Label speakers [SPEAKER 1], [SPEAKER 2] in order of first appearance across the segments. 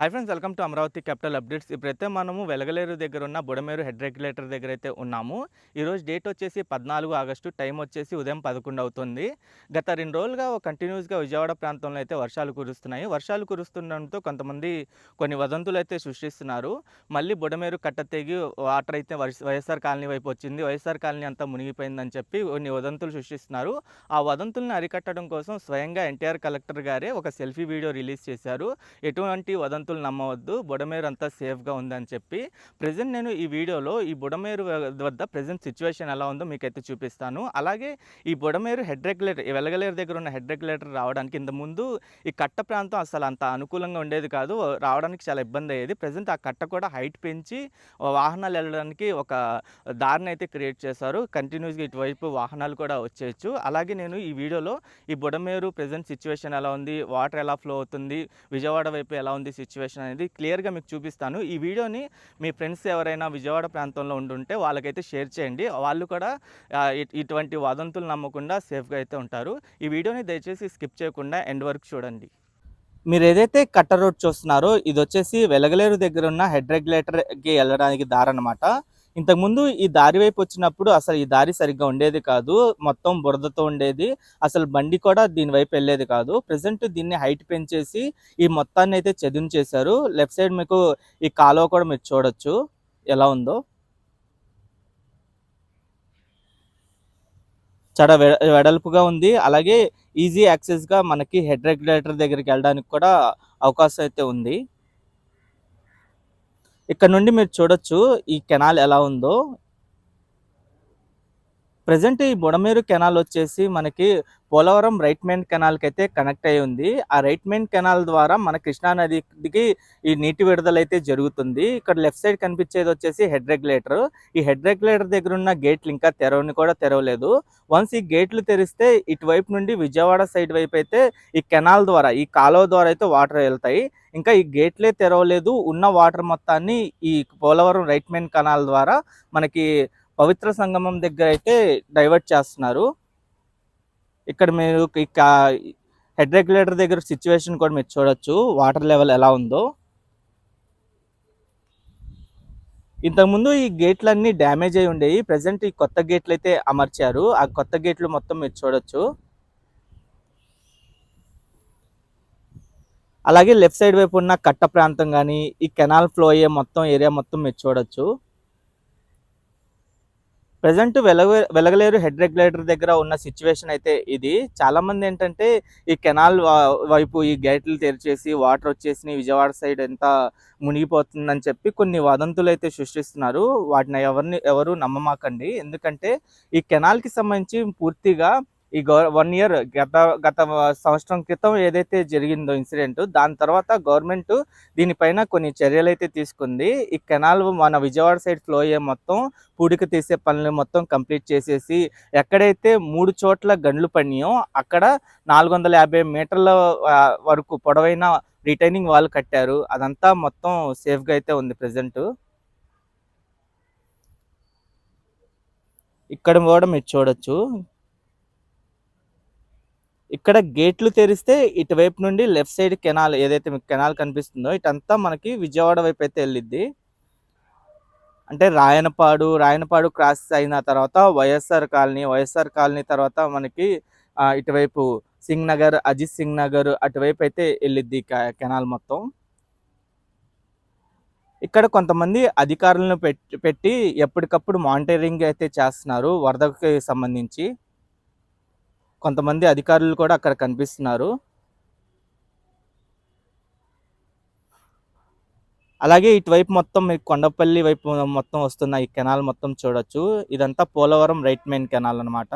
[SPEAKER 1] Hi friends welcome to Amaravati capital updates. ఇప్పుడైతే మనము వెలగలేరు దగ్గర ఉన్న బుడమేరు హెడ్ రెగ్యులేటర్ దగ్గర అయితే ఉన్నాము. ఈరోజు డేట్ వచ్చేసి 14 ఆగస్టు టైం వచ్చేసి ఉదయం 11 అవుతుంది. గత రెండు రోజులుగా కంటిన్యూస్‌గా విజయవాడ ప్రాంతంలో అయితే వర్షాలు కురుస్తున్నాయి. వర్షాలు కురుస్తుండడంతో కొంతమంది కొన్ని వదంతులు అయితే సృష్టిస్తున్నారు. మళ్ళీ బుడమేరు కట్ట తెగి వాటర్ అయితే వైఎస్ఆర్ కాలనీ వైపు వచ్చింది. వైఎస్ఆర్ కాలనీ అంతా మునిగిపోయిందని చెప్పి కొన్ని వదంతులు సృష్టిస్తున్నారు. ఆ వదంతుల్ని అరికట్టడం కోసం స్వయంగా ఎన్టీఆర్ కలెక్టర్ గారే ఒక సెల్ఫీ వీడియో రిలీజ్ చేశారు. ఎటువంటి వదంతులు నమ్మవద్దు. బుడమేరు అంతా సేఫ్‌గా ఉందని చెప్పి. ప్రెజెంట్ నేను ఈ వీడియోలో ఈ బుడమేరు వద్ద ప్రజెంట్ సిచ్యువేషన్ ఎలా ఉందో మీకైతే చూపిస్తాను. అలాగే ఈ బుడమేరు హెడ్ రెగ్యులేటర్ వెలగలేరు దగ్గర ఉన్న హెడ్ రెగ్యులేటర్ రావడానికి ఇంతకుముందు ఈ కట్ట ప్రాంతం అసలు అంత అనుకూలంగా ఉండేది కాదు. రావడానికి చాలా ఇబ్బంది అయ్యేది. ప్రజెంట్ ఆ కట్ట కూడా హైట్ పెంచి వాహనాలు వెళ్ళడానికి ఒక దారిని అయితే క్రియేట్ చేశారు. కంటిన్యూస్‌గా ఇటువైపు వాహనాలు కూడా వచ్చేయచ్చు అలాగే నేను ఈ వీడియోలో ఈ బుడమేరు ప్రజెంట్ సిచ్యువేషన్ ఎలా ఉంది? వాటర్ ఎలా ఫ్లో అవుతుంది? విజయవాడ వైపు ఎలా ఉంది సిచ్యువేషన్ అనేది క్లియర్‌గా మీకు చూపిస్తాను. ఈ వీడియోని మీ ఫ్రెండ్స్ ఎవరైనా విజయవాడ ప్రాంతంలో ఉండుంటే వాళ్ళకైతే షేర్ చేయండి. వాళ్ళు కూడా ఇటువంటి వదంతులు నమ్మకుండా సేఫ్‌గా అయితే ఉంటారు. ఈ వీడియోని దయచేసి స్కిప్ చేయకుండా ఎండ్ వరకు చూడండి. మీరు ఏదైతే కట్ట రోడ్ చూస్తున్నారో ఇది వచ్చేసి వెలగలేరు దగ్గర ఉన్న హెడ్ రెగ్యులేటర్‌కి వెళ్ళడానికి దారనమాట. ఇంతకుముందు ఈ దారి వైపు వచ్చినప్పుడు అసలు ఈ దారి సరిగ్గా ఉండేది కాదు. మొత్తం బురదతో ఉండేది. అసలు బండి కూడా దీని వైపు వెళ్ళేది కాదు. ప్రజెంట్ దీన్ని హైట్ పెంచేసి ఈ మొత్తాన్ని అయితే చదును చేశారు లెఫ్ట్ సైడ్ మీకు ఈ కాలువ కూడా మీరు చూడొచ్చు ఎలా ఉందో. చాలా వెడల్పుగా ఉంది. అలాగే ఈజీ యాక్సెస్‌గా మనకి హెడ్ రెగ్యులేటర్ దగ్గరికి వెళ్ళడానికి కూడా అవకాశం అయితే ఉంది. ఇక్కడ నుండి మీరు చూడొచ్చు ఈ కెనాల్ ఎలా ఉందో. ప్రజెంట్ ఈ బుడమేరు కెనాల్ వచ్చేసి మనకి పోలవరం రైట్ మెయిన్ కెనాల్‌కి అయితే కనెక్ట్ అయ్యి ఉంది. ఆ రైట్ మెయిన్ కెనాల్ ద్వారా మన కృష్ణా నదికి ఈ నీటి విడుదల అయితే జరుగుతుంది. ఇక్కడ లెఫ్ట్ సైడ్ కనిపించేది వచ్చేసి హెడ్ రెగ్యులేటర్. ఈ హెడ్ రెగ్యులేటర్ దగ్గర ఉన్న గేట్లు ఇంకా తెరవని కూడా తెరవలేదు. వన్స్ ఈ గేట్లు తెరిస్తే ఇటువైపు నుండి విజయవాడ సైడ్ వైపు అయితే ఈ కెనాల్ ద్వారా ఈ కాలువ ద్వారా అయితే వాటర్ వెళ్తాయి. ఇంకా ఈ గేట్లే తెరవలేదు. ఉన్న వాటర్ మొత్తాన్ని ఈ పోలవరం రైట్ మెయిన్ కెనాల్ ద్వారా మనకి పవిత్ర సంగమం దగ్గర అయితే డైవర్ట్ చేస్తున్నారు. ఇక్కడ మీరు హెడ్ రెగ్యులేటర్ దగ్గర సిచ్యువేషన్ కూడా మీరు చూడొచ్చు. వాటర్ లెవెల్ ఎలా ఉందో. ఇంతకుముందు ఈ గేట్లన్నీ డ్యామేజ్ అయి ఉండేవి. ప్రజెంట్ ఈ కొత్త గేట్లు అయితే అమర్చారు. ఆ కొత్త గేట్లు మొత్తం మీరు చూడొచ్చు. అలాగే లెఫ్ట్ సైడ్ వైపు ఉన్న కట్ట ప్రాంతం కానీ ఈ కెనాల్ ఫ్లో అయ్యే మొత్తం ఏరియా మొత్తం మీరు చూడొచ్చు. ప్రెజెంట్ వెలగ వెలగలేరు హెడ్ రెగ్యులేటర్ దగ్గర ఉన్న సిచ్యువేషన్ అయితే ఇది. చాలామంది ఏంటంటే ఈ కెనాల్ వైపు ఈ గేట్లు తెరిచేసి వాటర్ వచ్చేసి విజయవాడ సైడ్ ఎంత మునిగిపోతుందని చెప్పి కొన్ని వదంతులు అయితే సృష్టిస్తున్నారు. వాటిని ఎవరిని ఎవరు నమ్మమాకండి. ఎందుకంటే ఈ కెనాల్‌కి సంబంధించి పూర్తిగా ఈ వన్ ఇయర్ గత గత సంవత్సరం క్రితం ఏదైతే జరిగిందో ఇన్సిడెంట్ దాని తర్వాత గవర్నమెంట్ దీనిపైన కొన్ని చర్యలైతే తీసుకుంది. ఈ కెనాల్ మన విజయవాడ సైడ్ ఫ్లో అయ్యే మొత్తం పూడిక తీసే పనులు మొత్తం కంప్లీట్ చేసేసి ఎక్కడైతే మూడు చోట్ల గండ్లు పడినాయో అక్కడ 450 మీటర్ల వరకు పొడవైన రిటైనింగ్ వాళ్ళు కట్టారు. అదంతా మొత్తం సేఫ్‌గా అయితే ఉంది ప్రజెంట్ ఇక్కడ కూడా మీరు చూడొచ్చు. ఇక్కడ గేట్లు తెరిస్తే ఇటువైపు నుండి లెఫ్ట్ సైడ్ కెనాల్ ఏదైతే మీకు కెనాల్ కనిపిస్తుందో ఇటంతా మనకి విజయవాడ వైపు అయితే వెళ్ళిద్ది. అంటే రాయనపాడు, రాయనపాడు క్రాస్ అయిన తర్వాత వైఎస్ఆర్ కాలనీ, వైఎస్ఆర్ కాలనీ తర్వాత మనకి ఇటువైపు సింగ్ నగర్, అజిత్ సింగ్ నగర్ అటువైపు అయితే వెళ్ళిద్ది కె కెనాల్ మొత్తం. ఇక్కడ కొంతమంది అధికారులను పెట్టి ఎప్పటికప్పుడు మానిటరింగ్ అయితే చేస్తున్నారు వరదకి సంబంధించి. కొంతమంది అధికారులు కూడా అక్కడ కనిపిస్తున్నారు. అలాగే ఇటువైపు మొత్తం మీకు కొండపల్లి వైపు మొత్తం వస్తున్న ఈ కెనాల్ మొత్తం చూడొచ్చు. ఇదంతా పోలవరం రైట్ మెయిన్ కెనాల్ అన్నమాట.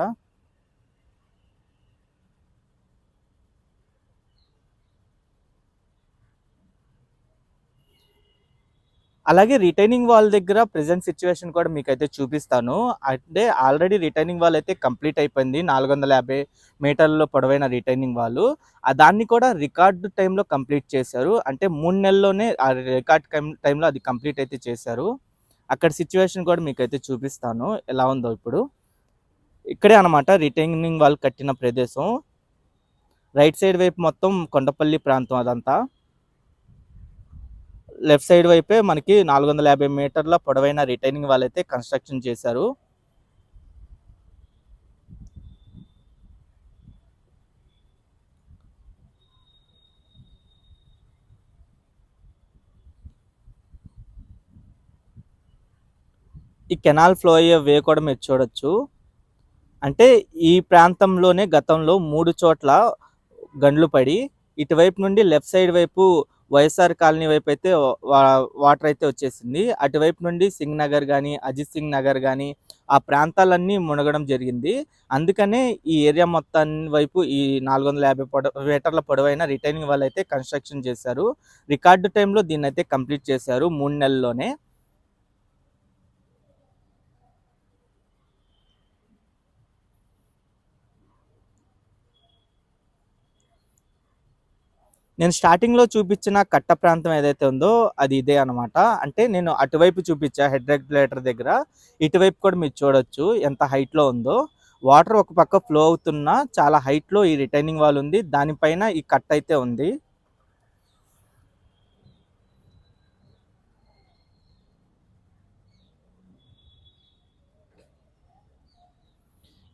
[SPEAKER 1] అలాగే రిటైనింగ్ వాల్ దగ్గర ప్రజెంట్ సిచ్యువేషన్ కూడా మీకైతే చూపిస్తాను. అంటే ఆల్రెడీ రిటైనింగ్ వాల్ అయితే కంప్లీట్ అయిపోయింది. 450 మీటర్ల పొడవైన రిటైనింగ్ వాళ్ళు దాన్ని కూడా రికార్డ్ టైంలో కంప్లీట్ చేశారు. అంటే మూడు నెలల్లోనే ఆ రికార్డ్ టైంలో అది కంప్లీట్ అయితే చేశారు. అక్కడ సిచ్యువేషన్ కూడా మీకైతే చూపిస్తాను ఎలా ఉందో ఇప్పుడు ఇక్కడే అనమాట రిటైనింగ్ వాళ్ళు కట్టిన ప్రదేశం రైట్ సైడ్ వైపు మొత్తం కొండపల్లి ప్రాంతం అదంతా లెఫ్ట్ సైడ్ వైపే మనకి నాలుగు వందల యాభై మీటర్ల పొడవైన రిటైనింగ్ వాల్ అయితే కన్స్ట్రక్షన్ చేశారు. ఈ కెనాల్ ఫ్లో అయ్యే వే కూడా మీరు చూడొచ్చు. అంటే ఈ ప్రాంతంలోనే గతంలో మూడు చోట్ల గండ్లు పడి ఇటువైపు నుండి లెఫ్ట్ సైడ్ వైపు వైఎస్ఆర్ కాలనీ వైపు అయితే వాటర్ అయితే వచ్చేసింది. అటువైపు నుండి సింగ్ నగర్ కానీ అజిత్ సింగ్ నగర్ కానీ ఆ ప్రాంతాలన్నీ మునగడం జరిగింది. అందుకనే ఈ ఏరియా మొత్తాన్ని వైపు ఈ నాలుగు వందల యాభై మీటర్ల పొడవైన రిటైనింగ్ వాళ్ళు అయితే కన్స్ట్రక్షన్ చేశారు. రికార్డు టైంలో దీన్ని అయితే కంప్లీట్ చేశారు మూడు నెలల్లోనే. నేను స్టార్టింగ్లో చూపించిన కట్ట ప్రాంతం ఏదైతే ఉందో అది ఇదే అనమాట అంటే నేను అటువైపు చూపించా హెడ్ రెగ్యులేటర్ దగ్గర. ఇటువైపు కూడా మీరు చూడొచ్చు ఎంత హైట్లో ఉందో. వాటర్ ఒక పక్క ఫ్లో అవుతున్న చాలా హైట్లో ఈ రిటైనింగ్ వాల్ ఉంది. దానిపైన ఈ కట్ అయితే ఉంది.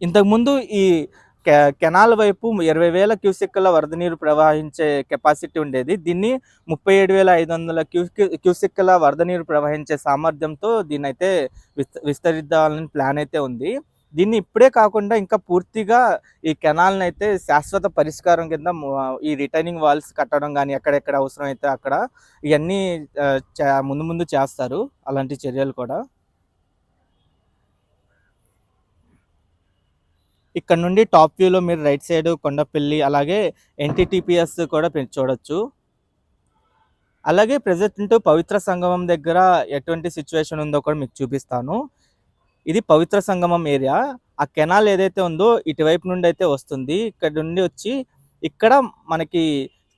[SPEAKER 1] ఇంతకుముందు ఈ కెనాల్ వైపు ఇరవై వేల క్యూసెక్ల వరద నీరు ప్రవహించే కెపాసిటీ ఉండేది. దీన్ని ముప్పై ఏడు వేల ఐదు వందల క్యూసెక్ల వరద నీరు ప్రవహించే సామర్థ్యంతో దీన్ని అయితే విస్తరిద్దాలని ప్లాన్ అయితే ఉంది. దీన్ని ఇప్పుడే కాకుండా ఇంకా పూర్తిగా ఈ కెనాల్ని అయితే శాశ్వత పరిష్కారం కింద ఈ రిటైనింగ్ వాల్స్ కట్టడం కానీ ఎక్కడెక్కడ అవసరం అయితే అక్కడ ఇవన్నీ ముందు ముందు చేస్తారు. అలాంటి చర్యలు కూడా. ఇక్కడ నుండి టాప్ వ్యూలో మీరు రైట్ సైడ్ కొండపల్లి అలాగే ఎన్టీటీపీఎస్ కూడా చూడొచ్చు. అలాగే ప్రజెంట్ పవిత్ర సంగమం దగ్గర ఎటువంటి సిచ్యువేషన్ ఉందో కూడా మీకు చూపిస్తాను. ఇది పవిత్ర సంగమం ఏరియా. ఆ కెనాల్ ఏదైతే ఉందో ఇటువైపు నుండి అయితే వస్తుంది. ఇక్కడ నుండి వచ్చి ఇక్కడ మనకి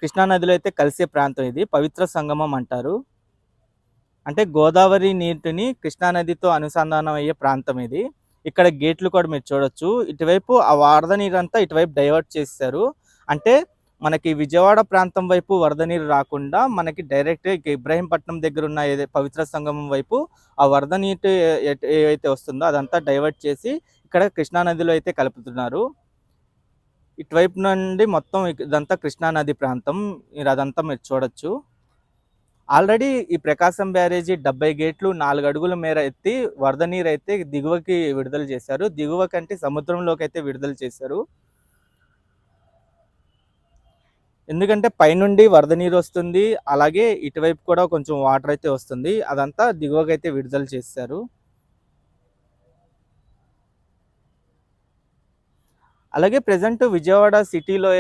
[SPEAKER 1] కృష్ణానదిలో అయితే కలిసే ప్రాంతం ఇది. పవిత్ర సంగమం అంటారు. అంటే గోదావరి నీటిని కృష్ణానదితో అనుసంధానం అయ్యే ప్రాంతం ఇది. ఇక్కడ గేట్లు కూడా మీరు చూడొచ్చు. ఇటువైపు ఆ వరద నీరంతా ఇటువైపు డైవర్ట్ చేశారు అంటే మనకి విజయవాడ ప్రాంతం వైపు వరద నీరు రాకుండా మనకి డైరెక్ట్ ఇబ్రాహీంపట్నం దగ్గర ఉన్న ఏదైతే పవిత్ర సంగమం వైపు ఆ వరద నీటి ఏవైతే వస్తుందో అదంతా డైవర్ట్ చేసి ఇక్కడ కృష్ణానదిలో అయితే కలుపుతున్నారు. ఇటువైపు నుండి మొత్తం ఇదంతా కృష్ణానది ప్రాంతం. మీరు అదంతా మీరు చూడొచ్చు. ఆల్రెడీ ఈ ప్రకాశం బ్యారేజీ డెబ్బై గేట్లు నాలుగు అడుగుల మేర ఎత్తి వరద నీరు అయితే దిగువకి విడుదల చేశారు. దిగువ కంటే సముద్రంలోకి అయితే విడుదల చేశారు. ఎందుకంటే పైనుండి వరద నీరు వస్తుంది. అలాగే ఇటువైపు కూడా కొంచెం వాటర్ అయితే వస్తుంది. అదంతా దిగువకైతే విడుదల చేశారు. అలాగే ప్రజెంట్ విజయవాడ సిటీలో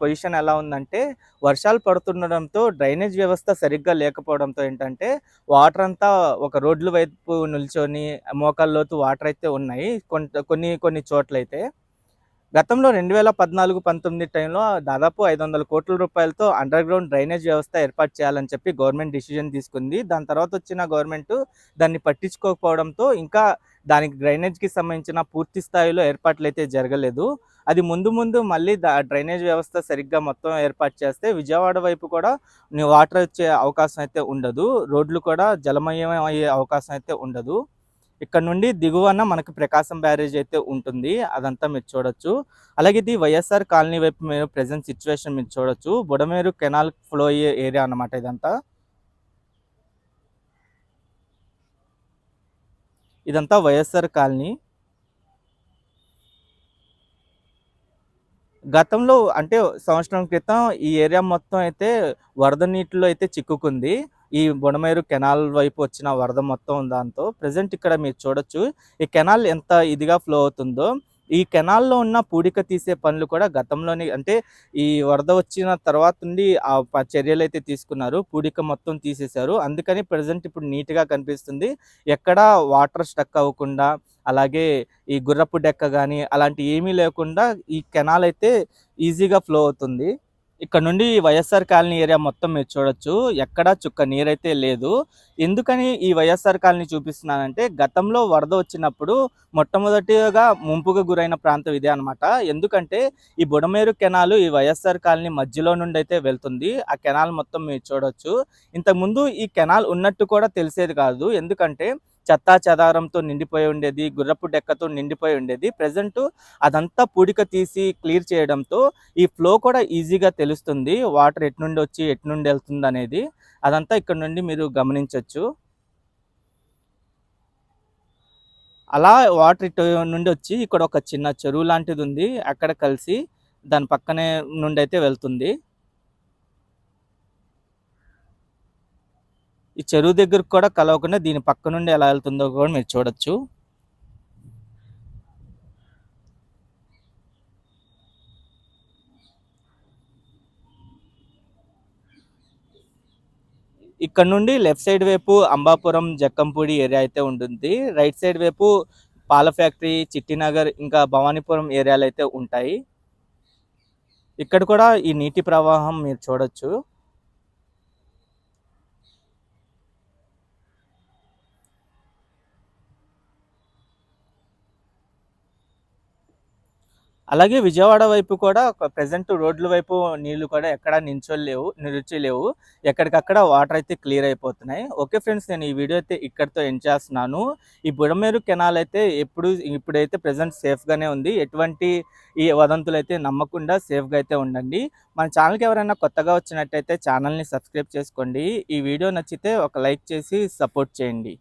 [SPEAKER 1] పొజిషన్ ఎలా ఉందంటే వర్షాలు పడుతుండడంతో డ్రైనేజ్ వ్యవస్థ సరిగ్గా లేకపోవడంతో ఏంటంటే వాటర్ అంతా ఒక రోడ్ల వైపు నిల్చొని మోకాల్లోతు వాటర్ అయితే ఉన్నాయి కొన్ని కొన్ని చోట్లయితే గతంలో రెండు వేల పద్నాలుగు పంతొమ్మిది టైంలో దాదాపు ఐదు వందల కోట్ల రూపాయలతో అండర్ గ్రౌండ్ డ్రైనేజ్ వ్యవస్థ ఏర్పాటు చేయాలని చెప్పి గవర్నమెంట్ డిసిజన్ తీసుకుంది. దాని తర్వాత వచ్చిన గవర్నమెంట్ దాన్ని పట్టించుకోకపోవడంతో ఇంకా దానికి డ్రైనేజ్కి సంబంధించిన పూర్తి స్థాయిలో ఏర్పాట్లు అయితే జరగలేదు. అది ముందు ముందు మళ్ళీ డ్రైనేజ్ వ్యవస్థ సరిగ్గా మొత్తం ఏర్పాటు చేస్తే విజయవాడ వైపు కూడా వాటర్ వచ్చే అవకాశం అయితే ఉండదు. రోడ్లు కూడా జలమయం అయ్యే అవకాశం అయితే ఉండదు. ఇక్కడ నుండి దిగువన మనకు ప్రకాశం బ్యారేజ్ అయితే ఉంటుంది. అదంతా మీరు చూడొచ్చు. అలాగే ఇది వైఎస్ఆర్ కాలనీ వైపు మీరు ప్రజెంట్ సిచ్యువేషన్ మీరు చూడొచ్చు. బుడమేరు కెనాల్ ఫ్లో అయ్యే ఏరియా అనమాట ఇదంతా. ఇదంతా వైఎస్ఆర్ కాలనీ. గతంలో అంటే సంవత్సరం క్రితం ఈ ఏరియా మొత్తం అయితే వరద నీటిలో అయితే చిక్కుకుంది. ఈ బొడమేరు కెనాల్ వైపు వచ్చిన వరద మొత్తం దాంతో ప్రజెంట్ ఇక్కడ మీరు చూడొచ్చు. ఈ కెనాల్ ఎంత ఇదిగా ఫ్లో అవుతుందో ఈ కెనాల్లో ఉన్న పూడిక తీసే పనులు కూడా గతంలోనే అంటే ఈ వరద వచ్చిన తర్వాత నుండి ఆ చర్యలు అయితే తీసుకున్నారు. పూడిక మొత్తం తీసేశారు. అందుకని ప్రజెంట్ ఇప్పుడు నీట్గా కనిపిస్తుంది. ఎక్కడ వాటర్ స్టక్ అవ్వకుండా అలాగే ఈ గుర్రపు డెక్క కానీ అలాంటి ఏమీ లేకుండా ఈ కెనాల్ అయితే ఈజీగా ఫ్లో అవుతుంది. ఇక్కడ నుండి వైఎస్ఆర్ కాలనీ ఏరియా మొత్తం మీరు చూడొచ్చు. ఎక్కడా చుక్క నీరైతే లేదు. ఎందుకని ఈ వైఎస్ఆర్ కాలనీ చూపిస్తున్నానంటే గతంలో వరద వచ్చినప్పుడు మొట్టమొదటిగా ముంపుగా గురైన ప్రాంతం ఇదే అనమాట ఎందుకంటే ఈ బుడమేరు కెనాల్ ఈ వైఎస్ఆర్ కాలనీ మధ్యలో నుండి అయితే వెళ్తుంది. ఆ కెనాల్ మొత్తం మీరు చూడొచ్చు. ఇంతకుముందు ఈ కెనాల్ ఉన్నట్టు కూడా తెలిసేది కాదు. ఎందుకంటే చెత్తా చెదారంతో నిండిపోయి ఉండేది గుర్రపు డెక్కతో నిండిపోయి ఉండేది. ప్రజెంట్ అదంతా పూడిక తీసి క్లియర్ చేయడంతో ఈ ఫ్లో కూడా ఈజీగా తెలుస్తుంది. వాటర్ ఎటు నుండి వచ్చి ఎటు నుండి వెళ్తుంది అనేది అదంతా ఇక్కడ నుండి మీరు గమనించవచ్చు అలా వాటర్ ఇటు నుండి వచ్చి ఇక్కడ ఒక చిన్న చెరువు లాంటిది ఉంది అక్కడ కలిసి దాని పక్కనే నుండి అయితే వెళ్తుంది. ఈ చెరువు దగ్గరకు కూడా కలవకుండా దీని పక్క నుండి ఎలా వెళ్తుందో కూడా మీరు చూడొచ్చు. ఇక్కడ నుండి లెఫ్ట్ సైడ్ వైపు అంబాపురం జక్కంపూడి ఏరియా అయితే ఉంటుంది. రైట్ సైడ్ వైపు పాల ఫ్యాక్టరీ చిట్టినగర్ ఇంకా భవానీపురం ఏరియాలు అయితే ఉంటాయి. ఇక్కడ కూడా ఈ నీటి ప్రవాహం మీరు చూడొచ్చు. అలాగే విజయవాడ వైపు కూడా ప్రజెంట్ రోడ్ల వైపు నీళ్ళు కూడా ఎక్కడ నించోలేవు నిలిచిలేవు ఎక్కడికక్కడ వాటర్ అయితే క్లియర్ అయిపోతున్నాయి. ఓకే ఫ్రెండ్స్ నేను ఈ వీడియో అయితే ఇక్కడితో ఎండ్ చేస్తున్నాను. ఈ బుడమేరు కెనాల్ అయితే ఎప్పుడు ఇప్పుడైతే ప్రజెంట్ సేఫ్గానే ఉంది. ఎటువంటి ఈ వదంతులు అయితే నమ్మకుండా సేఫ్గా అయితే ఉండండి. మన ఛానల్కి ఎవరైనా కొత్తగా వచ్చినట్టయితే ఛానల్ని సబ్స్క్రైబ్ చేసుకోండి. ఈ వీడియో నచ్చితే ఒక లైక్ చేసి సపోర్ట్ చేయండి.